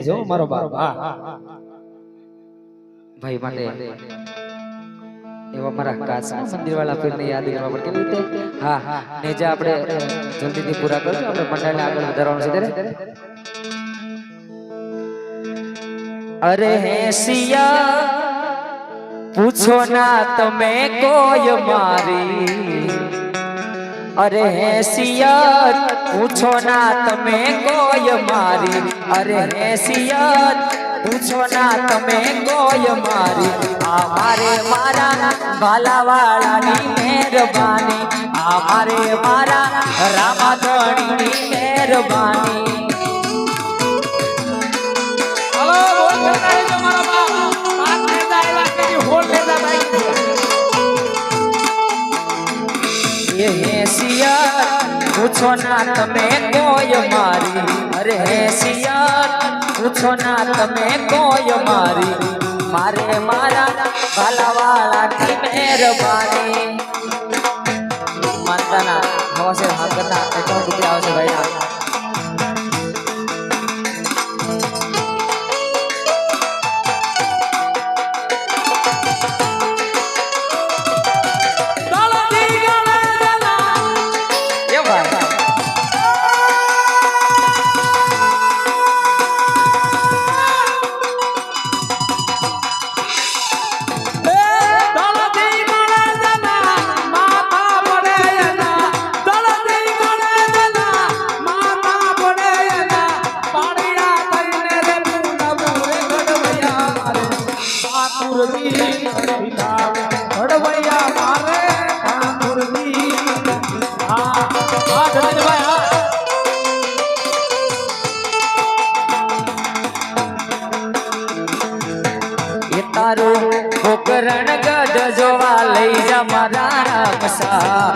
જો મારો બાપ હા ભાઈ માટે એવા મારા કાચના મંદિર વાળા પીરને યાદ કરવા પડે કેવી રીતે હા હા ને જે આપણે જલ્દીથી પૂરા કરશું આપણે મંડળને આગળ વધારવાનું છે ત્યારે અરે હે સિયા પૂછો ના તમે કોઈ મારી અરે હે સિયર, પૂછો ના તમે કોય મારી. અરે હે સિયર, પૂછો ના તમે કોય મારી. આ મારે મારા ભાલાવાળાની મહેરબાની. આ મારે રામાધણીની મહેરબાની. હલો, બોલ મારા પૂછો ના તમે કોય મારી? અરે હે શિયાળ, પૂછો ના તમે કોય મારી? મારે મારા ભાલાવાળાની મહેરબાની. ગોકરણ જોવા લઈ જા મારા રામસા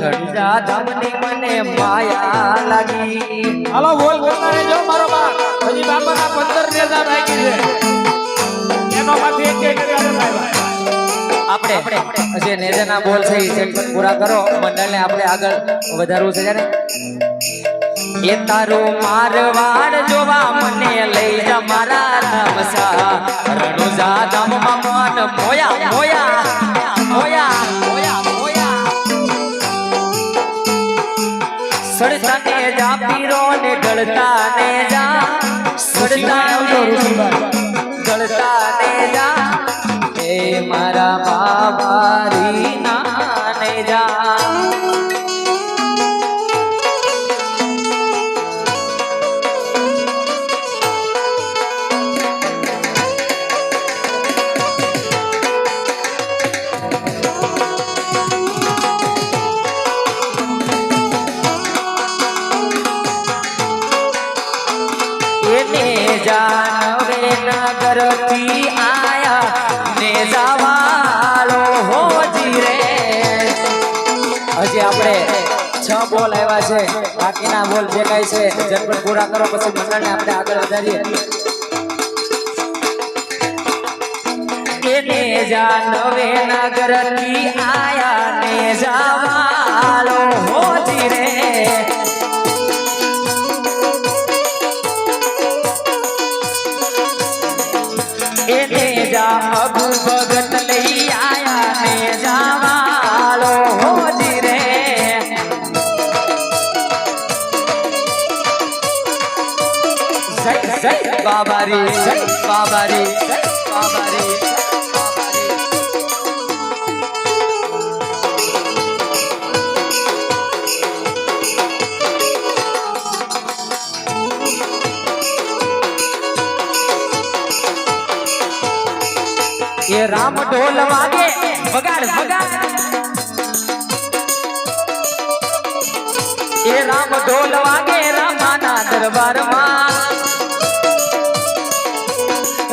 ગઢડા ધામની મને માયા લાગી. હાલો બોલ કરતા જો મારો બાપ. હજી બાપાના પંદર નેતા બાકી છે. એનો માંથી એક એક આપણે જે નેજાના બોલ છે એ પૂરા કરો. મંડળને આપણે આગળ વધારવું છે જાણે એ તારું મારવાડ જોવા મને લઈ જા મારા રામસા રણુજા ધામમાં મન મોયા ને ઢળતા ને જા ને ઢળતા ને જા એ મારા બાબારી ના ને જા. નગરથી આયા, ને જવાલો હોજી રે. હજી આપણે છ બોલ આવ્યા છે, બાકીના બોલ જે કાંઈ છે ઝટપટ પૂરા કરો, પછી મંડળને આપણે આગળ વધારીએ. એને જાનવે નગરથી આયા, ને જવાળો बाबा रे बाबा रे ये राम ढोल वागे बगाड़ बगाड़। ये राम ढोल वागे रामाना दरबार माँ।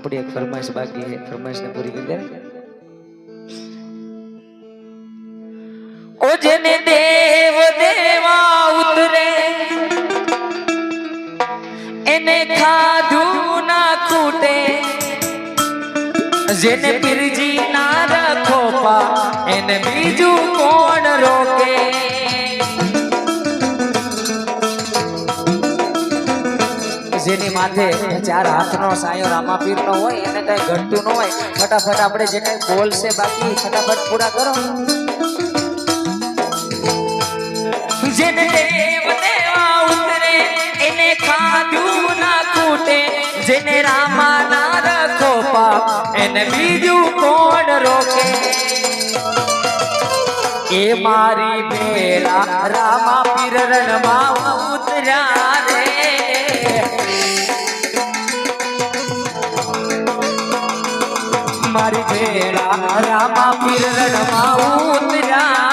આપણી એક ફરમાઈશ બાકી છે. ફરમાઈશ ને પૂરી કરી દે જેને દેવ દેવા ઉતરે, એને ખાધું ના ખૂટે, જેને પીરજી ના રાખો પા, એને બીજું કોણ રોકે? માથે ચાર હાથનો સાયો રામાપીર નો હોય એને કઈ ઘટતું ન હોય ફટાફટ આપણે જે કઈ બોલશે બાકી ફટાફટ પૂરા કરો જેને દેવ દેવા ઉતરે એને ખાધું ના ખૂટે જેને રામા ના રખો પાપ એને બીજું કોણ રોકે એ મારી બેલા રામા પીર રણમાં ઉતર્યા મારી ભેળા રામા પીર રણમાં ઉતર્યા.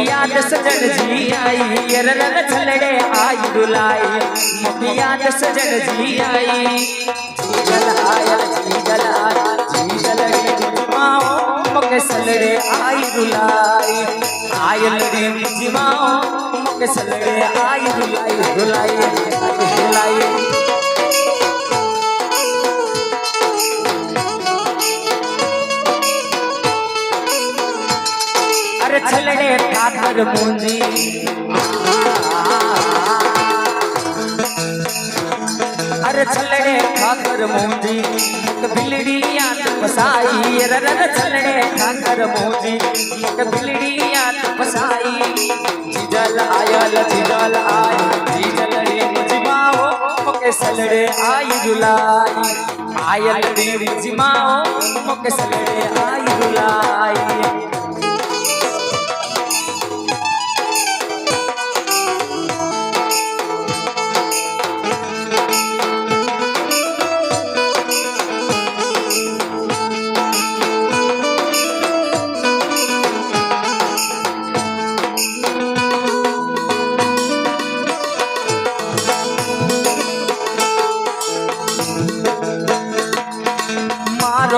ममियाद सजन जी आई, रन छलड़े आई दुलाई ममियाद सजन जी आई। जीगल आया जीगल आया जीगल माओ मक सलड़े आई दुलाई आयल रे माओ मक सलड़े आई दुलाई दुलाई दुलाई छलड़े ठाकर मुंजी अरे छलड़े ठाकर मुंजी बिलड़िया फसाई अरे रन छलड़े ठाकर मुंजी बिलड़िया फसाई जीजल आयल, जीजल आय। जीजल रे मुजमाओ मके सलड़े आई रुलाई आयल रे मुजमाओ मके सलड़े आई रुलाई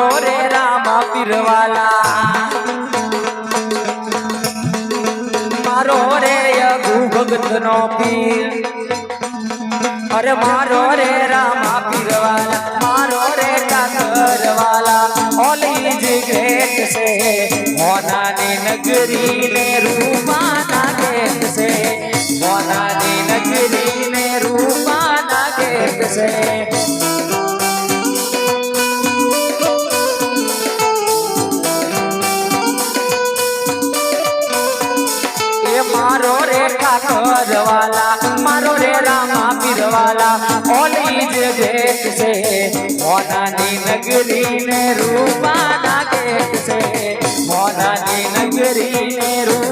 મારો રે રામા પીરવાલા. મારો રે અગુ ભગત નો પીર. અરે મારો રે રામા પીરવાલા. મારો રે કાકરવાલા ઓલી જ ગ્રેટ છે. મોનાની નગરી ને રૂપાના ગેટ છે. મોનાની નગરી ને રૂપાના ગેટ છે. મારો રે ઠાકરવાલા મારો રે રામા પીરવાલા ઓલી જ ભેટ છે. મોનાની નગરી ને રૂપાના ગેટ છે. મોનાની નગરી ને રૂ